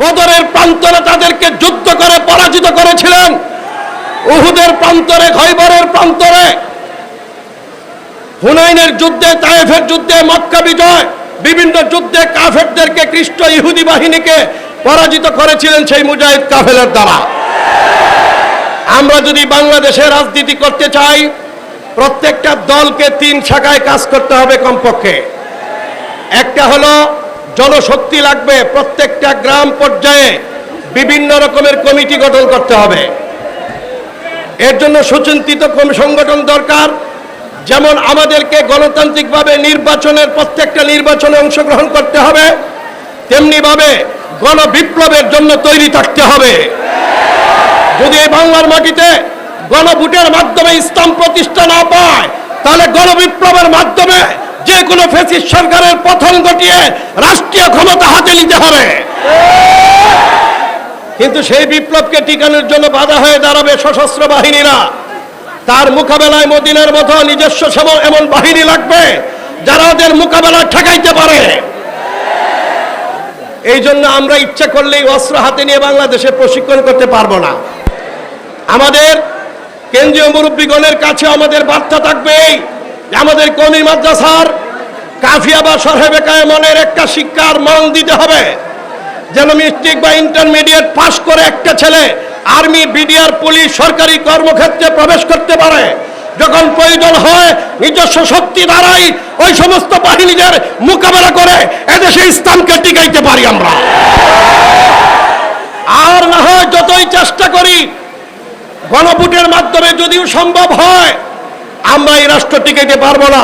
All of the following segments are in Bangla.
বদরের প্রান্তরে তাদেরকে যুদ্ধ করে পরাজিত করেছিলেন। উহুদের প্রান্তরে, খৈবরের প্রান্তরে। হুনাইনের যুদ্ধে, তায়েফের যুদ্ধে, মক্কা বিজয়, বিভিন্ন যুদ্ধে কাফেরদেরকে খ্রিস্ট ইহুদি বাহিনীকে পরাজিত করেছিলেন সেই মুজাহিদ কাফেলের দ্বারা। আমরা যদি বাংলাদেশে রাজনীতি করতে চাই, প্রত্যেকটা দলকে তিন শাখায় কাজ করতে হবে কমপক্ষে। একটা হলো জনশক্তি লাগবে প্রত্যেকটা গ্রাম পর্যায়ে বিভিন্ন রকমের কমিটি গঠন করতে হবে। এর জন্য সুচিন্তিত সংগঠন দরকার। যেমন আমাদেরকে গণতান্ত্রিকভাবে নির্বাচনের প্রত্যেকটা নির্বাচনে অংশগ্রহণ করতে হবে, তেমনিভাবে গণবিপ্লবের জন্য তৈরি থাকতে হবে। যদি এই বাংলার মাটিতে গণভোটের মাধ্যমে ইসলাম প্রতিষ্ঠা না পায়, তাহলে গণবিপ্লবের মাধ্যমে যে কোনো ফেসিস সরকারের পতন ঘটিয়ে রাষ্ট্রীয় ক্ষমতা হাতে নিতে হবে। কিন্তু সেই বিপ্লবকে টিকানোর জন্য বাধা হয়ে দাঁড়াবে সশস্ত্র বাহিনীরা। তার মোকাবেলায় মদিনার মতো নিজস্ব সম- এমন বাহিনী লাগবে যারা ওদের মোকাবেলা ঠেকাইতে পারে। এই জন্য আমরা ইচ্ছা করলেই অস্ত্র হাতে নিয়ে বাংলাদেশে প্রশিক্ষণ করতে পারব না। আমাদের কেন্দ্রীয় মুরব্বীগণের কাছে আমাদের বার্তা থাকবে আমাদের কমি মাদ্রাসার কাফিয়া বা সরহেবে কায়মনের একটা শিক্ষার মান দিতে হবে। যেন মিস্ট্রিক বা ইন্টারমিডিয়েট পাশ করে একটা ছেলে আর্মি, বিডিআর, পুলিশ, সরকারি কর্মক্ষেত্রে প্রবেশ করতে পারে। যখন প্রয়োজন হয়, নিজস্ব শক্তি দ্বারাই ওই সমস্ত বাহিনীদের মোকাবেলা করে এদেশে ইসলামকে টিকাইতে পারি আমরা। আর না হয় যতই চেষ্টা করি, গণভোটের মাধ্যমে যদিও সম্ভব হয়, আমরা এই রাষ্ট্র টিকাইতে পারব না।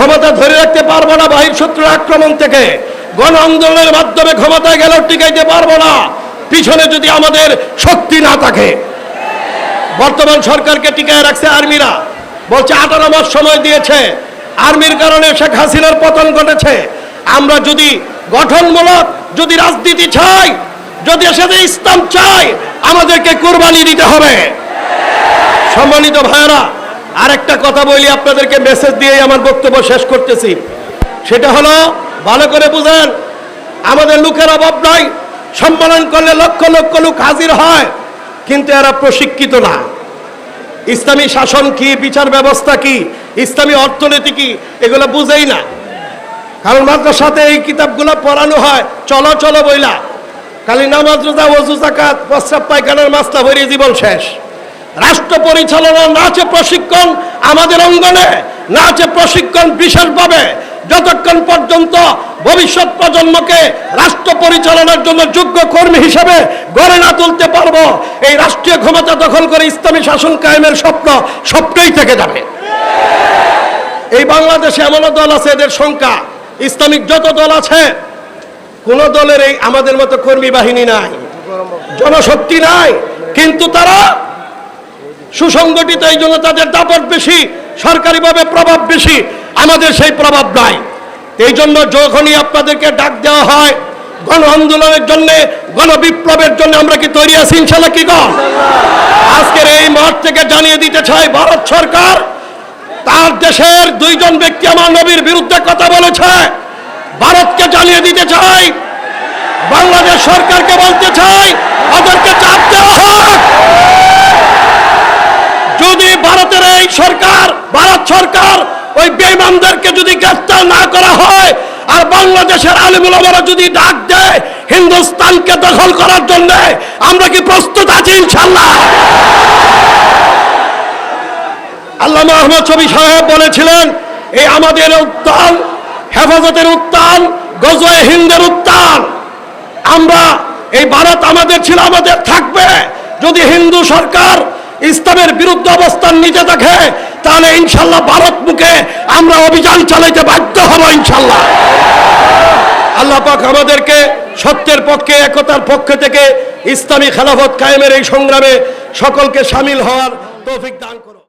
ক্ষমতা ধরে রাখতে পারব না বাহির শত্রুর আক্রমণ থেকে। গণ আন্দোলনের মাধ্যমে ক্ষমতায় গেলেও টিকাইতে পারব না। পিছনে যদি আমাদের শক্তি না থাকে। বর্তমান সরকারকে টিকায় রাখছে আর্মিরা। বলছে, আঠারো মাস সময় দিয়েছে। আর্মির কারণে শেখ হাসিনার পতন ঘটেছে। আমরা যদি গঠনমূলক যদি রাজনীতি চাই, যদি সাথে ইসলাম চাই, আমাদেরকে কুরবানি দিতে হবে। সম্মানিত ভাইয়েরা আরেকটা কথা বলি, আপনাদেরকে মেসেজ দিয়ে আমার বক্তব্য শেষ করতেছি। সেটা হলো, ভালো করে বুঝেন, আমাদের লোকের অভাব নাই, সম্মেলন করলে লক্ষ লক্ষ লোক হাজির হয়, কিন্তু এরা প্রশিক্ষিত না। ইসলামী শাসন কি, বিচার ব্যবস্থা কি, ইসলামী অর্থনীতি কি, এগুলো বুঝেই না। কারণ মাদ্রাসাতে এই কিতাবগুলো পড়ানো হয়, চলো চলো বইলা। খালি নামাজ রোজা ওজু জাকাত প্রস্রাব, পায়খানার মাসলা ভরিয়ে জীবন শেষ। রাষ্ট্র পরিচালনা নাচে প্রশিক্ষণ আমাদের অঙ্গনে। নাচে প্রশিক্ষণ বিশেষভাবে যতক্ষণ পর্যন্ত ভবিষ্যৎ প্রজন্মকে রাষ্ট্র পরিচালনার জন্য যোগ্য কর্মী হিসেবে গড়ে না তুলতে পারব, এই রাষ্ট্রীয় ক্ষমতা দখল করে ইসলামী শাসন কায়েমের স্বপ্ন স্বপ্নই থেকে যাবে। এই বাংলাদেশে এমনও দল আছে, এদের সংখ্যা, ইসলামিক যত দল আছে, কোন দলের এই আমাদের মতো কর্মী বাহিনী নাই, জনশক্তি নাই, কিন্তু তারা সুসংগঠিত এই জন্য তাদের দাপট বেশি, সরকারিভাবে প্রভাব বেশি। আমাদের সেই প্রভাব নাই। এই জন্য যখনই আপনাদেরকে ডাক দেওয়া হয়, গণ আন্দোলনের জন্য গণবিপ্লবের জন্য আমরা কি তৈরি আছি ইনশাল্লাহ কি গণ আজকের এই মাঠ থেকে জানিয়ে দিতে চাই ভারত সরকার, তার দেশের দুইজন ব্যক্তি আমার নবীর বিরুদ্ধে কথা বলেছে। ভারতকে জানিয়ে দিতে চাই, বাংলাদেশ সরকারকে বলতে চাই, ওদেরকে চাপ দেওয়া হোক। যদি ভারতের এই সরকার, ভারত সরকার ওই বেইমানদেরকে যদি গ্রেফতার না করা হয়, আর বাংলাদেশের আলিমুলামারা যদি ডাক দেয় হিন্দুস্তানকে দখল করার জন্য, আমরা কি প্রস্তুত আছি ইনশাল্লাহ আল্লাহ আহমদ ছবি সাহেব বলেছিলেন, এই আমাদের উত্তান হেফাজতের উত্তান গজয়ে হিন্দের উত্তান আমরা, এই ভারত আমাদের ছিল, আমাদের থাকবে। যদি হিন্দু সরকার ইসলামের বিরুদ্ধে অবস্থান নিতে থাকে তাহলে ইনশাল্লাহ ভারত মুখে আমরা অভিযান চালাইতে বাধ্য হব ইনশাল্লাহ। আল্লাহ পাক আমাদেরকে সত্যের পক্ষে, একতার পক্ষ থেকে ইসলামী খেলাফত কায়েমের এই সংগ্রামে সকলকে সামিল হওয়ার তৌফিক দান করুন।